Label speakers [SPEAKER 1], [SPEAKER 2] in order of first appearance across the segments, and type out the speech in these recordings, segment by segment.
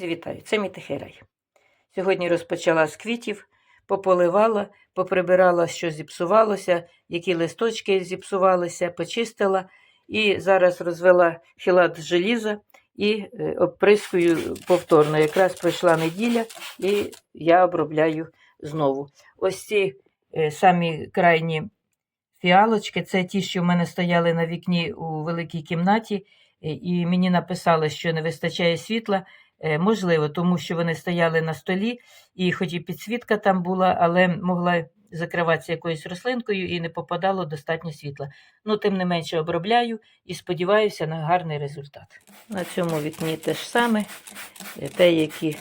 [SPEAKER 1] Друзі, вітаю! Це мій. Сьогодні розпочала з квітів, пополивала, поприбирала, що зіпсувалося, які листочки зіпсувалися, почистила. І зараз розвела філат желіза і е, обприскую повторно. Якраз пройшла неділя, і я обробляю знову. Ось ці е, самі крайні фіалочки, це ті, що в мене стояли на вікні у великій кімнаті, і мені написали, що не вистачає світла. Е, Можливо, тому що вони стояли на столі, і хоч і підсвітка там була, але могла закриватися якоюсь рослинкою і не попадало достатньо світла. Ну, тим не менше обробляю і сподіваюся на гарний результат. На цьому вікні те ж саме. Е, Те, які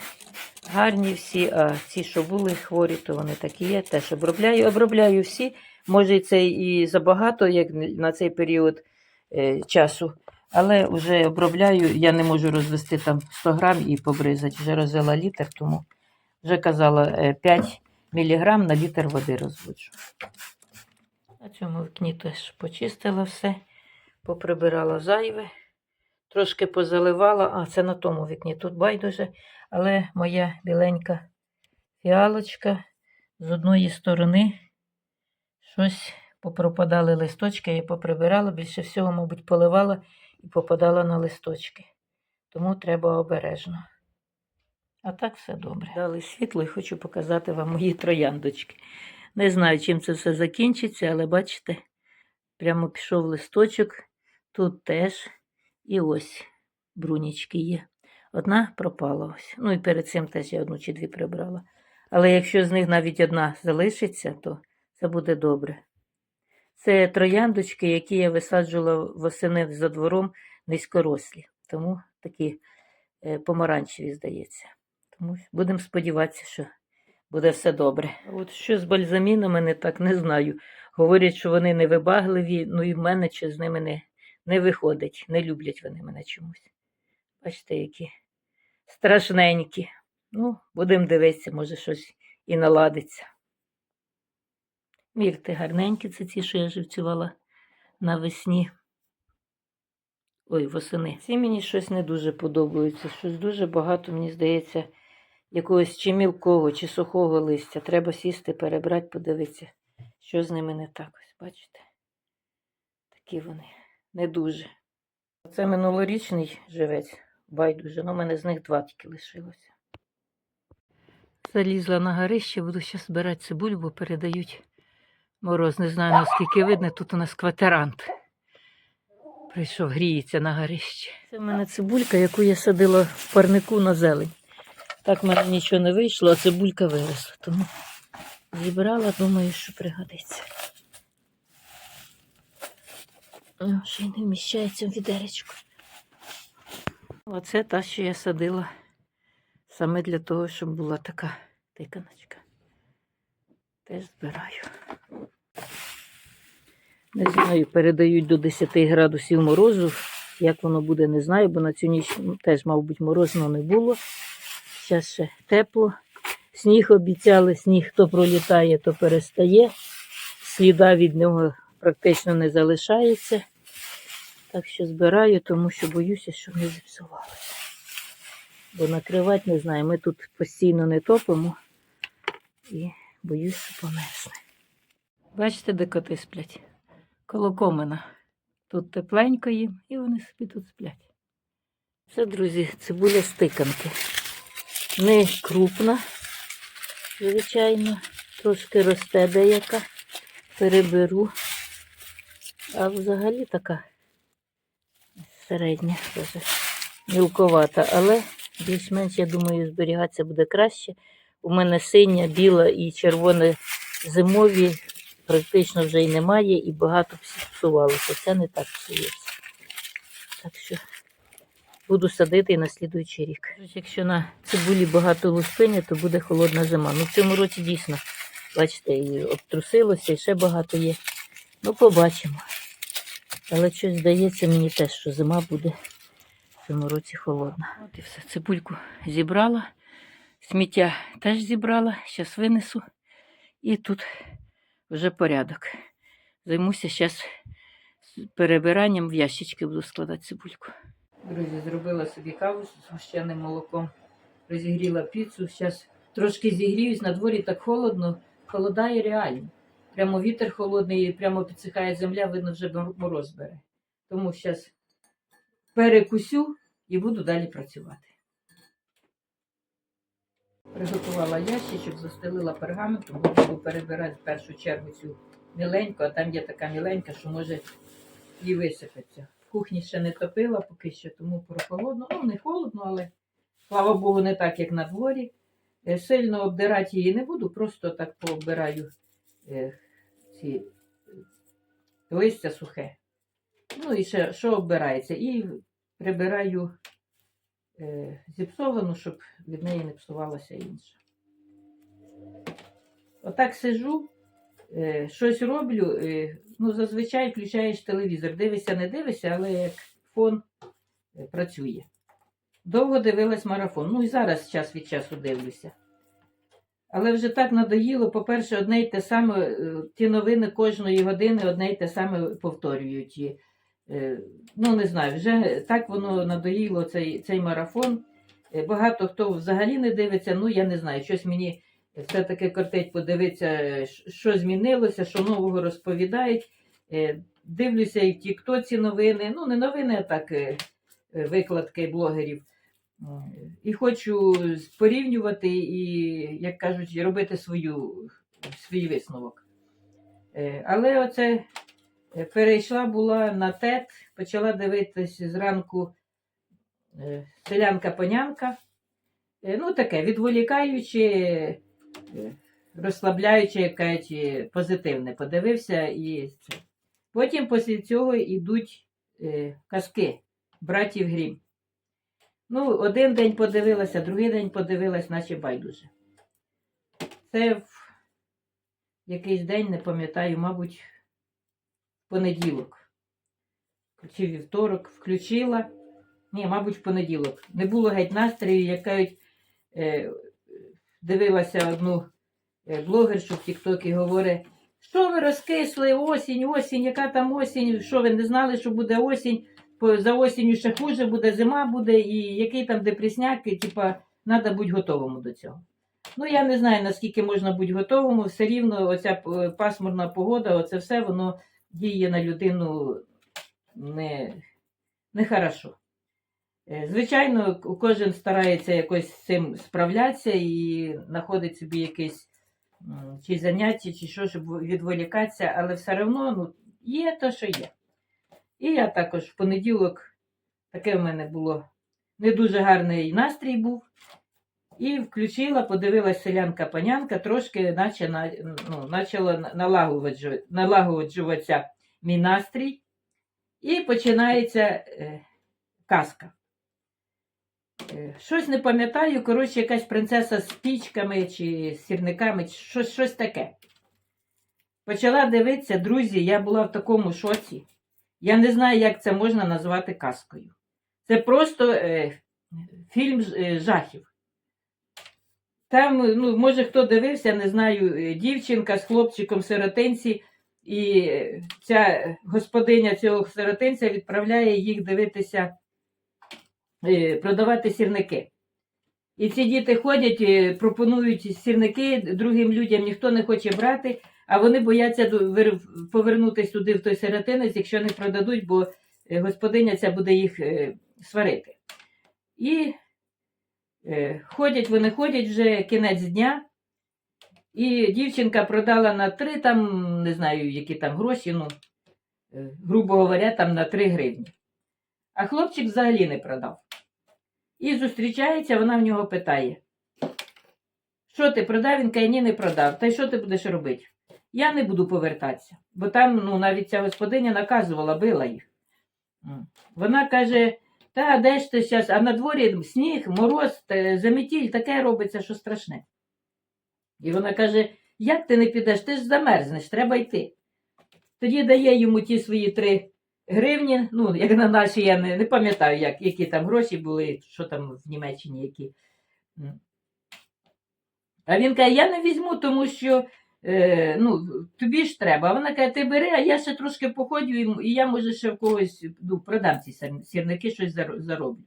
[SPEAKER 1] гарні всі, а ці, що були хворі, то вони такі є. Теж обробляю. Обробляю всі. Може, це і забагато, як на цей період е, часу. Але вже обробляю, я не можу розвести там 100 грам і побризати. Вже розвела літр, тому вже казала е, 5 міліграм на літр води розводжу. На цьому вікні теж почистила все, поприбирала зайве, трошки позаливала, а це на тому вікні. Тут байдуже, але моя біленька фіалочка з одної сторони щось попропадали листочки, я поприбирала, більше всього, мабуть, поливала і попадала на листочки. Тому треба обережно. А так все добре. Дали світло і хочу показати вам мої трояндочки. Не знаю, чим це все закінчиться, але бачите, прямо пішов листочок. Тут теж. І ось брунічки є. Одна пропала ось. Ну і перед цим теж я одну чи дві прибрала. Але якщо з них навіть одна залишиться, то це буде добре. Це трояндочки, які я висаджувала восени за двором низькорослі. Тому такі е, помаранчеві, здається. Тому будемо сподіватися, що буде все добре. От що з бальзамінами не так не знаю. Говорять, що вони невибагливі, ну і в мене чи з ними не, не виходить. Не люблять вони мене чомусь. Бачите, які страшненькі. Ну, будемо дивитися, може щось і наладиться. Мірти гарненькі, це ті, що я живцювала навесні. Ой, восени. Ці мені щось не дуже подобаються. Щось дуже багато, мені здається, якогось чи мілкого, чи сухого листя. Треба сісти, перебрати, подивитися, що з ними не так. Ось, бачите? Такі вони не дуже. Це минулорічний живець, байдуже. Ну, у мене з них два тільки лишилося. Залізла на горище, буду зараз збирати цибулю, бо передають мороз. Не знаю, наскільки видно, тут у нас кватерант. Прийшов, гріється на горище. Це в мене цибулька, яку я садила в парнику на зелень. Так в мене нічого не вийшло, а цибулька виросла. Тому зібрала, думаю, що пригодиться. Ще й не вміщається в відеречку. Оце та, що я садила саме для того, щоб була така тиканочка. Теж збираю. Не знаю, передають до 10 градусів морозу. Як воно буде, не знаю, бо на цю ніч теж, мабуть, морозно не було. Зараз ще тепло. Сніг обіцяли, сніг то пролітає, то перестає. Сліда від нього практично не залишається. Так що збираю, тому що боюся, щоб не зіпсувалося. Бо накривати не знаю. Ми тут постійно не топимо і боюсь, що померзне. Бачите, де коти сплять? Коло комина. Тут тепленько їм, і вони собі тут сплять. Це, друзі, цибуля стиканки. Не крупна, звичайно, трошки росте деяка. Переберу. А взагалі така середня, дуже мілковата, але більш-менш, я думаю, зберігатися буде краще. У мене синя, біла і червона зимові практично вже й немає, і багато псувалося. Це не так псується. Так що буду садити і на слідуючий рік. Якщо на цибулі багато лускиня, то буде холодна зима. Ну в цьому році дійсно, бачите, і обтрусилося, і ще багато є. Ну, побачимо. Але щось здається мені теж, що зима буде в цьому році холодна. От і все, цибульку зібрала, сміття теж зібрала, зараз винесу. І тут вже порядок. Займуся зараз перебиранням в ящички буду складати цибульку. Друзі, зробила собі каву з гущеним молоком. розігріла піцу. Зараз трошки зігріюсь, на дворі так холодно, холодає реально. Прямо вітер холодний, прямо підсихає земля, видно, вже мороз бере. Тому зараз перекусю і буду далі працювати. Приготувала ящичок, застелила пергаментом, буду перебирати в першу чергу цю міленьку, а там є така міленька, що може і висипеться. В кухні ще не топила поки що, тому прохолодно. Ну, не холодно, але слава Богу, не так, як на дворі. Е, Сильно обдирати її не буду, просто так пооббираю е, ці е, листя сухе. Ну і ще що оббирається? І прибираю зіпсовану, щоб від неї не псувалося інше. Отак сижу, е, щось роблю. Е, ну, зазвичай включаєш телевізор. Дивишся, не дивишся, але як фон е, працює. Довго дивилась марафон. Ну і зараз час від часу дивлюся. Але вже так надоїло, по-перше, одне й те саме, е, ті новини кожної години одне й те саме повторюють. Е, ну, не знаю, вже так воно надоїло цей, цей марафон. Е, Багато хто взагалі не дивиться, ну я не знаю, щось мені все-таки кортить подивитися, що змінилося, що нового розповідають. Е, Дивлюся і в Тіктоці новини, ну не новини, а так викладки блогерів. І хочу порівнювати і, як кажуть, робити свою, свій висновок. Але оце перейшла була на ТЕТ, почала дивитись зранку е, селянка-понянка. Е, Ну, таке, відволікаючи, е, розслабляючи, як кажуть, е, позитивне. Подивився і це. Потім після цього йдуть казки братів Грім. Ну, один день подивилася, другий день подивилась, наче байдуже. Це в якийсь день, не пам'ятаю, мабуть, понеділок. Чи вівторок включила. Ні, мабуть, в понеділок. Не було геть настрою, як кажуть, е, дивилася одну е, блогершу в Тіктокі, говорить, що ви розкисли, осінь, осінь, яка там осінь, що ви не знали, що буде осінь, за осінню ще хуже буде, зима буде, і який там депресняк, і типа, треба бути готовому до цього. Ну, я не знаю, наскільки можна бути готовому, все рівно оця е, пасмурна погода, оце все воно діє на людину не, хорошо. Е, Звичайно, кожен старається якось з цим справлятися і знаходить собі якесь чи заняття, чи що, щоб відволікатися, але все одно ну, є те, що є. І я також в понеділок, таке в мене було не дуже гарний настрій був. І включила, подивилась селянка-панянка, трошки наче, на, ну, почала налагоджу- налагоджуватися мій настрій. І починається е, казка. Е, Щось не пам'ятаю, коротше, якась принцеса з пічками чи з сірниками, щось, щось таке. Почала дивитися, друзі, я була в такому шоці. Я не знаю, як це можна назвати казкою. Це просто е, фільм е, жахів. Там, ну, може, хто дивився, не знаю, е, дівчинка з хлопчиком сиротинці, і е, ця господиня цього сиротинця відправляє їх дивитися, е, продавати сірники. І ці діти ходять, пропонують сірники другим людям, ніхто не хоче брати, а вони бояться повернутися туди в той сиротинець, якщо не продадуть, бо господиня ця буде їх сварити. І ходять, вони ходять вже кінець дня. І дівчинка продала на три, там, не знаю, які там гроші, ну, е, грубо говоря, там на три гривні. А хлопчик взагалі не продав. І зустрічається, вона в нього питає: Що ти продав? Він каже, ні, не продав. Та й що ти будеш робити? Я не буду повертатися. Бо там ну, навіть ця господиня наказувала, била їх. Вона каже: та де ж ти зараз? А на дворі сніг, мороз, заметіль, таке робиться, що страшне. І вона каже: Як ти не підеш? Ти ж замерзнеш, треба йти. Тоді дає йому ті свої три гривні. Ну, як на наші, я не, не пам'ятаю, як, які там гроші були, що там в Німеччині які. А він каже: Я не візьму, тому що е, ну, тобі ж треба. А вона каже, ти бери, а я ще трошки походю, і, я, може, ще в когось ну, продам ці сірники, щось зароблю.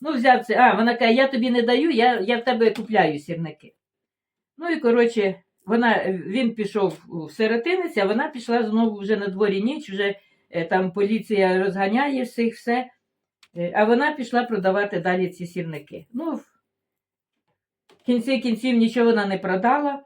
[SPEAKER 1] Ну, взяв це. А, вона каже, я тобі не даю, я, я в тебе купляю сірники. Ну і коротше, вона, він пішов у сиротинець, а вона пішла знову вже на дворі ніч, вже е, там поліція розганяє всіх, все. Е, А вона пішла продавати далі ці сірники. Ну, в кінці кінців нічого вона не продала.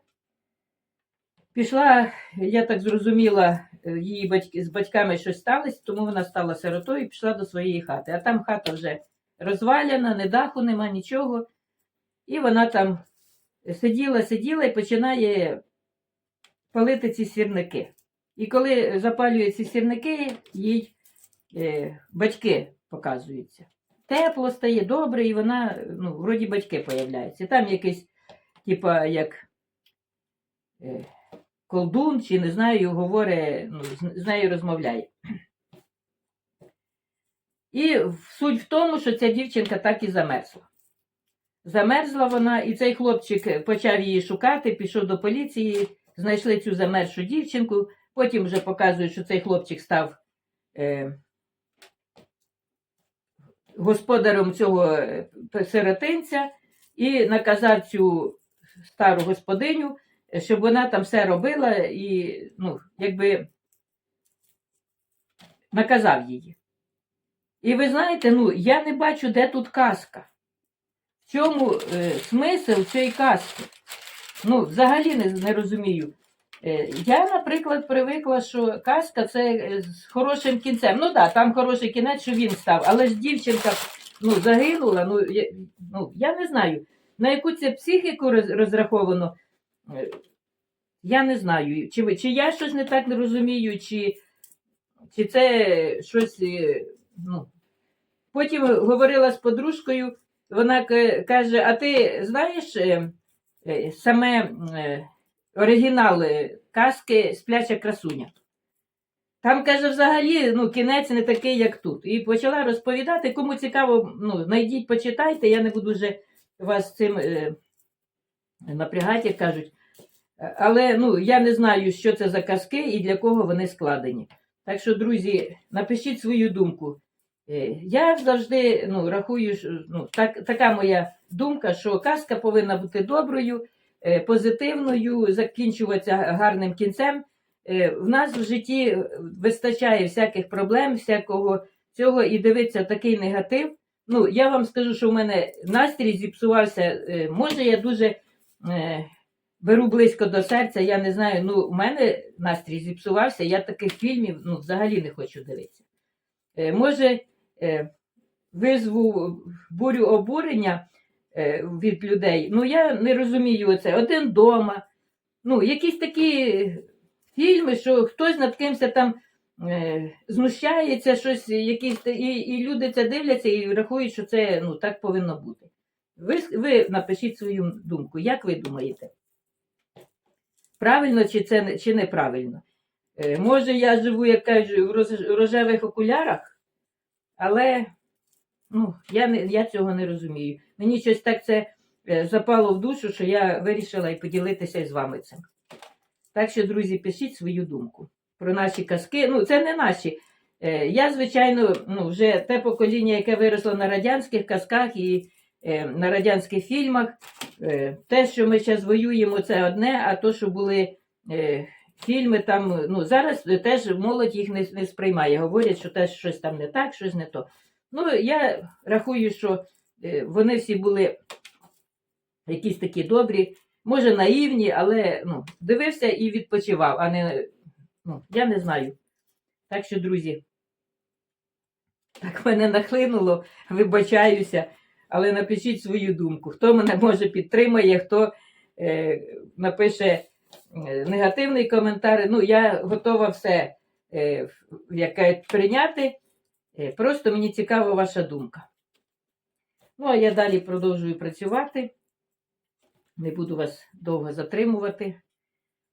[SPEAKER 1] Пішла, я так зрозуміла, е, її батьки, з батьками щось сталося, тому вона стала сиротою і пішла до своєї хати. А там хата вже розваляна, не даху нема, нічого. І вона там сиділа, сиділа і починає палити ці сірники. І коли запалює ці сірники, їй е, батьки показуються. Тепло стає, добре, і вона, ну, вроді батьки появляються. Там якийсь, типа, як е, колдун, чи не знаю, говорить, ну, з, нею розмовляє. І суть в тому, що ця дівчинка так і замерзла. Замерзла вона, і цей хлопчик почав її шукати, пішов до поліції, знайшли цю замерзшу дівчинку. Потім вже показують, що цей хлопчик став е, господарем цього е, сиротинця і наказав цю стару господиню, щоб вона там все робила і, ну, якби наказав її. І ви знаєте, ну, я не бачу, де тут казка. В чому е, смисл цієї казки? Ну, взагалі не, не розумію. Е, я, наприклад, привикла, що казка це е, з хорошим кінцем. Ну так, да, там хороший кінець, що він став, але ж дівчинка ну, загинула. Ну я, ну, я не знаю, на яку це психіку роз- розраховано. Е, Я не знаю, чи, чи я щось не так не розумію, чи, чи це щось. е, Ну. Потім говорила з подружкою, вона каже: А ти знаєш е, саме оригінал казки Спляча красуня? Там, каже, взагалі ну, кінець не такий, як тут. І почала розповідати, кому цікаво, ну, знайдіть, почитайте, я не буду вже вас цим е, напрягати, як кажуть. Але ну, я не знаю, що це за казки і для кого вони складені. Так що, друзі, напишіть свою думку. Е, Я завжди ну, рахую, ну, так, така моя думка, що казка повинна бути доброю, е, позитивною, закінчуватися гарним кінцем. Е, В нас в житті вистачає всяких проблем, всякого цього, і дивиться такий негатив. Ну, я вам скажу, що в мене настрій зіпсувався. Може, я дуже беру близько до серця, я не знаю. Ну, у мене настрій зіпсувався, я таких фільмів ну, взагалі не хочу дивитися. Е, Може, е, визву бурю обурення е, від людей. Ну, я не розумію оце. Один дома. Ну, якісь такі фільми, що хтось над кимось там е, знущається, щось, якісь, і, і люди це дивляться і рахують, що це ну, так повинно бути. Ви, ви напишіть свою думку. Як ви думаєте? Правильно чи це чи неправильно? Е, може, я живу, як кажуть, в рожевих окулярах, але ну, я, не, я цього не розумію. Мені щось так це е, запало в душу, що я вирішила і поділитися із вами цим. Так що, друзі, пишіть свою думку про наші казки. Ну, це не наші. Е, Я, звичайно, ну, вже те покоління, яке виросло на радянських казках і на радянських фільмах. Е, те, що ми зараз воюємо, це одне, а то, що були е, фільми, там, ну, зараз теж молодь їх не, не сприймає. Говорять, що теж щось там не так, щось не то. Ну, я рахую, що е, вони всі були якісь такі добрі, може наївні, але ну, дивився і відпочивав, а не, ну, я не знаю. Так що, друзі, так мене нахлинуло, вибачаюся, але напишіть свою думку. Хто мене може підтримає, хто е, напише е, негативний коментар. Ну, я готова все е, яке прийняти. Е, Просто мені цікава ваша думка. Ну, а я далі продовжую працювати. Не буду вас довго затримувати.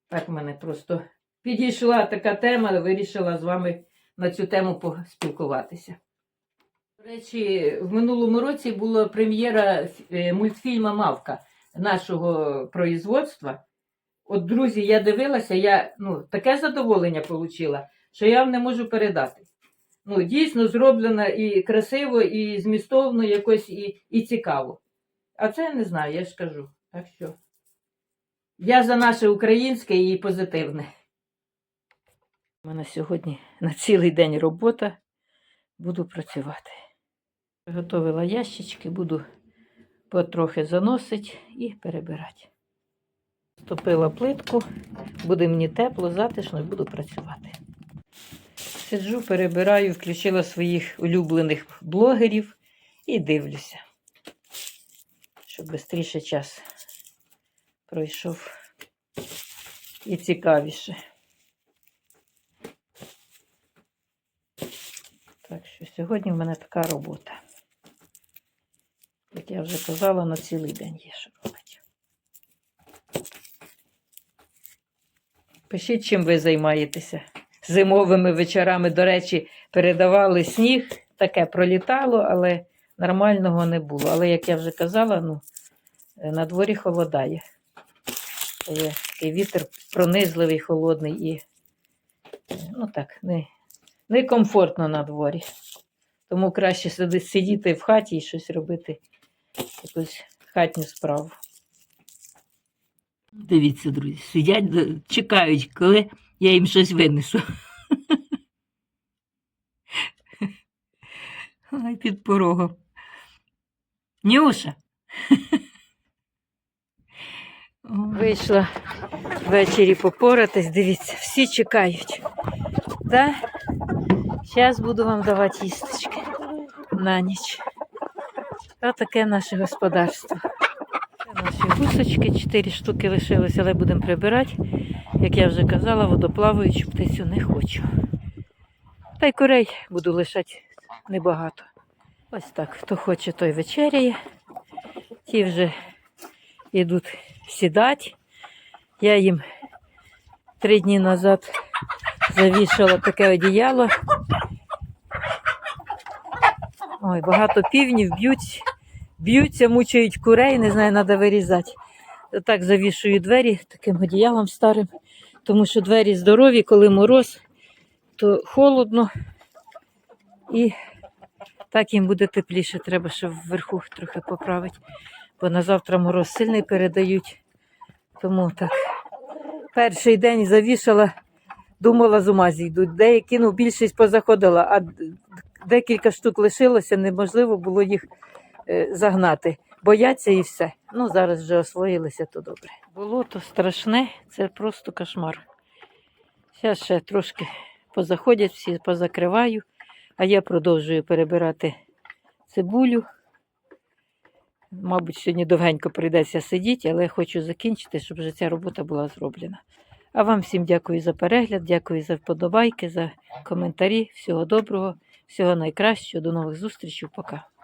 [SPEAKER 1] Так в мене просто підійшла така тема, вирішила з вами на цю тему поспілкуватися. До речі, в минулому році була прем'єра е, мультфільма Мавка нашого производства. От, друзі, я дивилася, я ну, таке задоволення отримала, що я вам не можу передати. ну, дійсно зроблена і красиво, і змістовно, якось і, і цікаво. А це не знаю, я ж кажу. Так що я за наше українське і позитивне. У мене сьогодні на цілий день робота. Буду працювати. Приготовила ящички, буду потрохи заносити і перебирати. Стопила плитку, буде мені тепло, затишно і буду працювати. Сиджу, перебираю, включила своїх улюблених блогерів і дивлюся, щоб швидше час пройшов і цікавіше. Так що сьогодні в мене така робота. Як я вже казала, на цілий день є що робити. Пишіть, чим ви займаєтеся. Зимовими вечорами, до речі, передавали сніг, таке пролітало, але нормального не було. Але, як я вже казала, ну, е, на дворі холодає. Є такий вітер пронизливий, холодний і е, ну так, не, некомфортно на дворі. Тому краще сидіти в хаті і щось робити, якусь хатню справу. Дивіться, друзі, сидять, чекають, коли я їм щось винесу. Ой, під порогом. Нюша. Вийшла ввечері попоратись, дивіться, всі чекають. Да? Зараз буду вам давати їсточки на ніч. Ось таке наше господарство. Це наші гусочки, чотири штуки лишилось, але будемо прибирати. Як я вже казала, водоплаваючу птицю не хочу. Та й курей буду лишати небагато. Ось так. Хто хоче, той вечеряє. Ті вже йдуть сідати. Я їм три дні назад завішала таке одіяло. Ой, багато півнів б'ють, б'ються, мучають курей, не знаю, треба вирізати. Так завішую двері таким одіялом старим, тому що двері здорові, коли мороз, то холодно і так їм буде тепліше. Треба, щоб вверху трохи поправити, бо на завтра мороз сильний передають. Тому так. Перший день завішала, думала, з ума зійдуть. Деякі, ну, більшість позаходила, а декілька штук лишилося, неможливо було їх е, загнати. Бояться і все. Ну, зараз вже освоїлися, то добре. Болото страшне, це просто кошмар. Зараз ще трошки позаходять, всі позакриваю, а я продовжую перебирати цибулю. Мабуть, сьогодні довгенько прийдеться сидіти, але хочу закінчити, щоб вже ця робота була зроблена. А вам всім дякую за перегляд, дякую за вподобайки, за коментарі. Всього доброго, всього найкращого. До нових зустрічей. Пока.